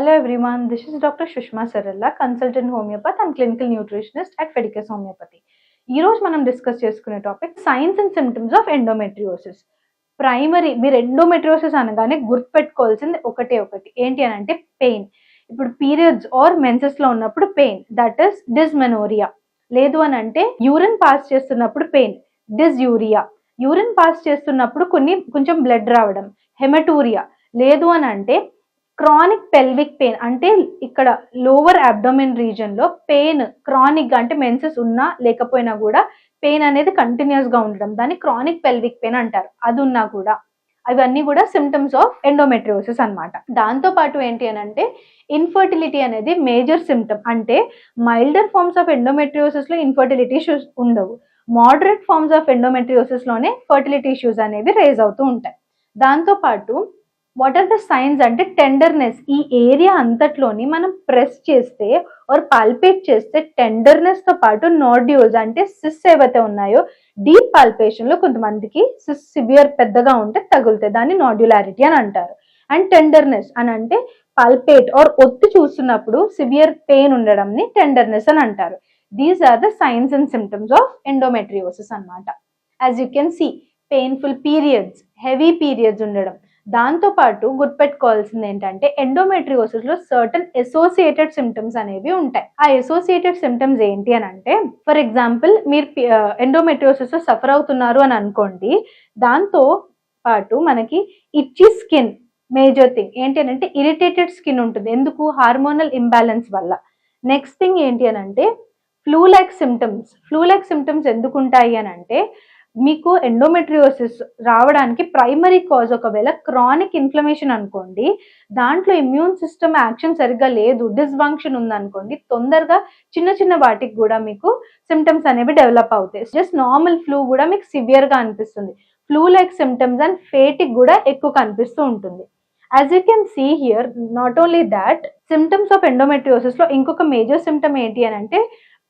Hello everyone, this is Dr. Shushma Saralla, consultant homeopath and clinical nutritionist at Fedicus Homeopathy. ఈ రోజు మనం discuss చేసుకునే topic signs and symptoms of endometriosis primary మీరు endometriosis అనగానే గుర్తుపెట్టుకోవాల్సింది ఒకటే ఒకటి. ఏంటి అని అంటే పెయిన్ ఇప్పుడు పీరియడ్స్ ఆర్ మెన్సెస్లో ఉన్నప్పుడు పెయిన్ దట్ ఇస్ డిస్మెనోరియా లేదు అని అంటే యూరిన్ పాస్ చేస్తున్నప్పుడు పెయిన్ డిస్యూరియా యూరిన్ పాస్ చేస్తున్నప్పుడు కొన్ని కొంచెం బ్లడ్ రావడం హెమటూరియా లేదు అని అంటే క్రానిక్ పెల్విక్ పెయిన్ అంటే ఇక్కడ లోవర్ అబ్డోమిన్ రీజన్లో పెయిన్ క్రానిక్ అంటే మెన్సెస్ ఉన్నా లేకపోయినా కూడా పెయిన్ అనేది కంటిన్యూస్గా ఉండడం. దాన్ని క్రానిక్ పెల్విక్ పెయిన్ అంటారు. అది ఉన్నా కూడా. అవన్నీ కూడా సిమ్టమ్స్ ఆఫ్ ఎండోమెట్రియోసిస్ అనమాట దాంతో పాటు ఏంటి అని అంటే ఇన్ఫర్టిలిటీ అనేది మేజర్ సిమ్టమ్ అంటే మైల్డర్ ఫార్మ్స్ ఆఫ్ ఎండోమెట్రియోసిస్లో ఇన్ఫర్టిలిటీ ఇష్యూస్ ఉండవు. మోడరేట్ ఫార్మ్స్ ఆఫ్ ఎండోమెట్రియోసిస్లోనే ఫర్టిలిటీ ఇష్యూస్ అనేవి రేజ్ అవుతూ ఉంటాయి. దాంతో పాటు వాట్ ఆర్ ద సైన్స్ అంటే టెండర్నెస్ ఈ ఏరియా అంతట్లోని మనం ప్రెస్ చేస్తే ఆర్ పాల్పేట్ చేస్తే టెండర్నెస్తో పాటు నోడ్యూల్స్ అంటే సిస్ ఏవైతే ఉన్నాయో డీప్ పాల్పేషన్లో కొంతమందికి సిస్ సివియర్ పెద్దగా ఉంటే తగులుతాయి. దాన్ని నాడ్యులారిటీ అని అంటారు. అండ్ టెండర్నెస్ అని అంటే పల్పేట్ ఆర్ ఒత్తి చూస్తున్నప్పుడు సివియర్ పెయిన్ ఉండడంని టెండర్నెస్ అని అంటారు. These are the signs and symptoms of endometriosis అన్నమాట. As you can see painful periods heavy periods ఉండడం. దాంతో పాటు గుర్తుపెట్టుకోవాల్సింది ఏంటంటే ఎండోమెట్రియోసిస్లో సర్టన్ అసోసియేటెడ్ సిమ్టమ్స్ అనేవి ఉంటాయి. ఆ అసోసియేటెడ్ సిమ్టమ్స్ ఏంటి అని అంటే ఫర్ ఎగ్జాంపుల్ మీరు ఎండోమెట్రియోసిస్లో సఫర్ అవుతున్నారు అని అనుకోండి దాంతో పాటు మనకి ఇచ్చి స్కిన్ మేజర్ థింగ్ ఏంటి అని అంటే ఇరిటేటెడ్ స్కిన్ ఉంటుంది. ఎందుకు? హార్మోనల్ ఇంబ్యాలెన్స్ వల్ల. నెక్స్ట్ థింగ్ ఏంటి అని అంటే flu like symptoms flu like symptoms ఎందుకు ఉంటాయి అని అంటే మీకు ఎండోమెట్రియోసిస్ రావడానికి ప్రైమరీ కాజ్ ఒకవేళ క్రానిక్ ఇన్ఫ్లమేషన్ అనుకోండి దాంట్లో ఇమ్యూన్ సిస్టమ్ యాక్షన్ సరిగ్గా లేదు డిస్ఫంక్షన్ ఉందనుకోండి తొందరగా చిన్న చిన్న వాటికి కూడా మీకు సిమ్టమ్స్ అనేవి డెవలప్ అవుతాయి. జస్ట్ నార్మల్ ఫ్లూ కూడా మీకు సివియర్గా అనిపిస్తుంది. Flu like symptoms and fatigue కూడా ఎక్కువ కనిపిస్తూ ఉంటుంది. As you can see here not only that symptoms of ఎండోమెట్రియోసిస్లో ఇంకొక మేజర్ సిమ్టమ్ ఏంటి అని అంటే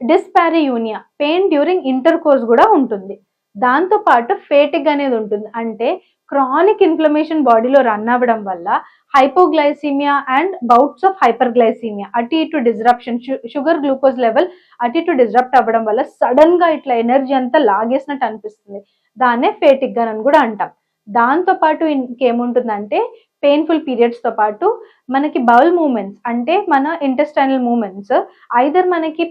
dyspareunia pain during intercourse కూడా ఉంటుంది. దాంతో పాటు ఫేటిక్ అనేది ఉంటుంది. అంటే క్రానిక్ ఇన్ఫ్లమేషన్ బాడీలో రన్ అవ్వడం వల్ల hypoglycaemia and bouts of hyperglycaemia అటు ఇటు డిస్రప్షన్ షుగర్ గ్లూకోజ్ లెవెల్ అటు ఇటు డిస్రప్ట్ అవ్వడం వల్ల సడన్గా ఇట్లా ఎనర్జీ అంతా లాగేసినట్టు అనిపిస్తుంది. దాన్నే ఫేటిక్ గన్ అని కూడా అంటాం. దాంతో పాటు ఇంకేముంటుందంటే పెయిన్ఫుల్ పీరియడ్స్తో పాటు మనకి బౌల్ మూమెంట్స్ అంటే మన ఇంటెస్టైనల్ మూమెంట్స్ ఐదర్ మనకి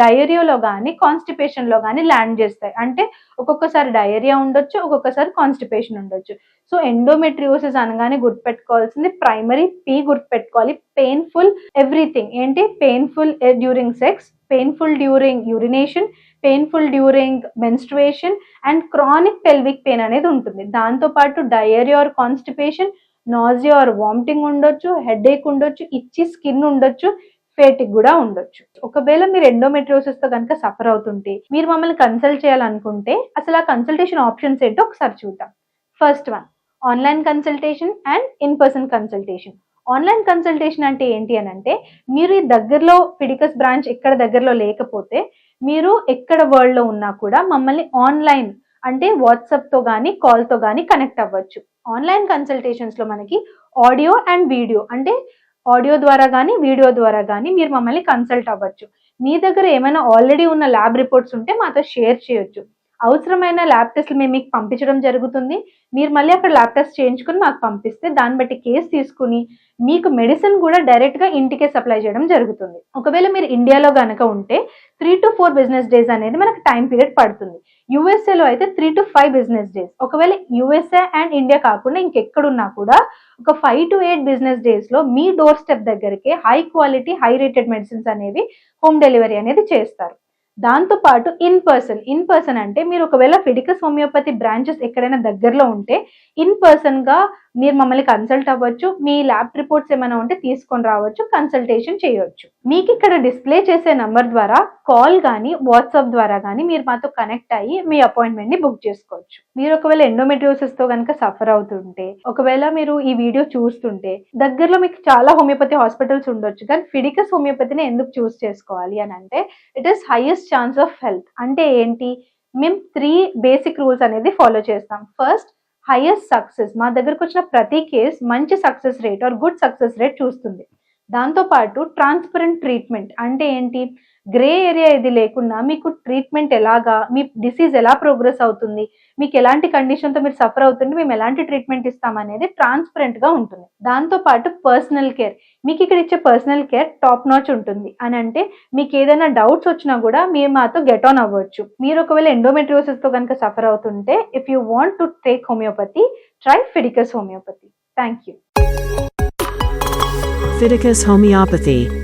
డయేరియాలో కానీ కాన్స్టిపేషన్లో కానీ ల్యాండ్ చేస్తాయి. అంటే ఒక్కొక్కసారి డయేరియా ఉండొచ్చు ఒక్కొక్కసారి కాన్స్టిపేషన్ ఉండొచ్చు. సో ఎండోమెట్రియోసిస్ అనగానే గుర్తుపెట్టుకోవాల్సింది ప్రైమరీ పీ గుర్తుపెట్టుకోవాలి. పెయిన్ఫుల్ ఎవ్రీథింగ్ ఏంటి? Painful during sex painful during urination painful during menstruation and chronic pelvic pain అనేది ఉంటుంది. దాంతో పాటు diarrhoea or constipation nausea or vomiting ఉండొచ్చు హెడ్ ఏక్ ఉండొచ్చు ఇచ్చి స్కిన్ ఉండొచ్చు ఫేటిక్ కూడా ఉండొచ్చు. ఒకవేళ మీరు ఎండోమెట్రియోసిస్తో కనుక సఫర్ అవుతుంటే మీరు మమ్మల్ని కన్సల్ట్ చేయాలనుకుంటే అసలు ఆ కన్సల్టేషన్ ఆప్షన్స్ ఏంటో ఒకసారి చూద్దాం. First one online consultation and in person consultation. Online consultation అంటే ఏంటి అని అంటే మీరు ఈ దగ్గరలో ఫిడికస్ బ్రాంచ్ ఎక్కడ దగ్గరలో లేకపోతే మీరు ఎక్కడ వరల్డ్లో ఉన్నా కూడా మమ్మల్ని ఆన్లైన్ అంటే వాట్సాప్తో కానీ కాల్తో కానీ కనెక్ట్ అవ్వచ్చు. ఆన్లైన్ కన్సల్టేషన్స్లో మనకి ఆడియో అండ్ వీడియో అంటే ఆడియో ద్వారా కానీ వీడియో ద్వారా కానీ మీరు మమ్మల్ని కన్సల్ట్ అవ్వచ్చు. మీ దగ్గర ఏమైనా ఆల్రెడీ ఉన్న ల్యాబ్ రిపోర్ట్స్ ఉంటే మాతో షేర్ చేయొచ్చు. అవసరమైన ల్యాబ్ టెస్ట్లు మేము మీకు పంపించడం జరుగుతుంది. మీరు మళ్ళీ అక్కడ ల్యాబ్ టెస్ట్ చేయించుకుని మాకు పంపిస్తే దాన్ని బట్టి కేసు తీసుకుని మీకు మెడిసిన్ కూడా డైరెక్ట్గా ఇంటికే సప్లై చేయడం జరుగుతుంది. ఒకవేళ మీరు ఇండియాలో కనుక ఉంటే three to four business days అనేది మనకు టైం పీరియడ్ పడుతుంది. యుఎస్ఏలో అయితే three to five business days ఒకవేళ యుఎస్ఏ అండ్ ఇండియా కాకుండా ఇంకెక్కడున్నా కూడా ఒక ఫైవ్ టు ఎయిట్ బిజినెస్ డేస్లో మీ డోర్ స్టెప్ దగ్గరికి high quality high rated medicines అనేవి హోమ్ డెలివరీ అనేది చేస్తారు. దాంతో పాటు ఇన్ పర్సన్ ఇన్ పర్సన్ అంటే మీరు ఒకవేళ ఫిడికస్ హోమియోపతి బ్రాంచెస్ ఎక్కడైనా దగ్గరలో ఉంటే ఇన్ పర్సన్గా మీరు మమ్మల్ని కన్సల్ట్ అవ్వచ్చు. మీ ల్యాబ్ రిపోర్ట్స్ ఏమైనా ఉంటే తీసుకొని రావచ్చు కన్సల్టేషన్ చేయవచ్చు మీకు ఇక్కడ డిస్ప్లే చేసే నంబర్ ద్వారా కాల్ కానీ వాట్సాప్ ద్వారా కానీ మీరు మాతో కనెక్ట్ అయ్యి మీ అపాయింట్మెంట్ని బుక్ చేసుకోవచ్చు. మీరు ఒకవేళ ఎండోమెట్రియోసిస్తో కనుక సఫర్ అవుతుంటే ఒకవేళ మీరు ఈ వీడియో చూస్తుంటే దగ్గరలో మీకు చాలా హోమియోపతి హాస్పిటల్స్ ఉండొచ్చు. కానీ ఫిడికస్ హోమియోపతిని ఎందుకు చూస్ చేసుకోవాలి అని అంటే it is highest chance of health అంటే ఏంటి? మేము త్రీ బేసిక్ రూల్స్ అనేది ఫాలో చేస్తాం. ఫస్ట్ హైయెస్ట్ సక్సెస్ మా దగ్గరకు వచ్చిన ప్రతి కేస్ మంచి success rate or good success rate చూస్తుంది. దాంతోపాటు ట్రాన్స్పరెంట్ ట్రీట్మెంట్ అంటే ఏంటి? గ్రే ఏరియా ఇది లేకుండా మీకు ట్రీట్మెంట్ ఎలాగా మీ డిసీజ్ ఎలా ప్రోగ్రెస్ అవుతుంది మీకు ఎలాంటి కండిషన్తో మీరు సఫర్ అవుతుంటే మేము ఎలాంటి ట్రీట్మెంట్ ఇస్తాం అనేది ట్రాన్స్పరెంట్గా ఉంటుంది. దాంతోపాటు పర్సనల్ కేర్ మీకు ఇక్కడ ఇచ్చే పర్సనల్ కేర్ టాప్ నాచ్ ఉంటుంది. అని అంటే మీకు ఏదైనా డౌట్స్ వచ్చినా కూడా మీరు మాతో గెట్ ఆన్ అవ్వచ్చు. మీరు ఒకవేళ ఎండోమెట్రియోసిస్తో కనుక సఫర్ అవుతుంటే if you want to take homeopathy try Phyticus homeopathy thank you Phyticus Homeopathy.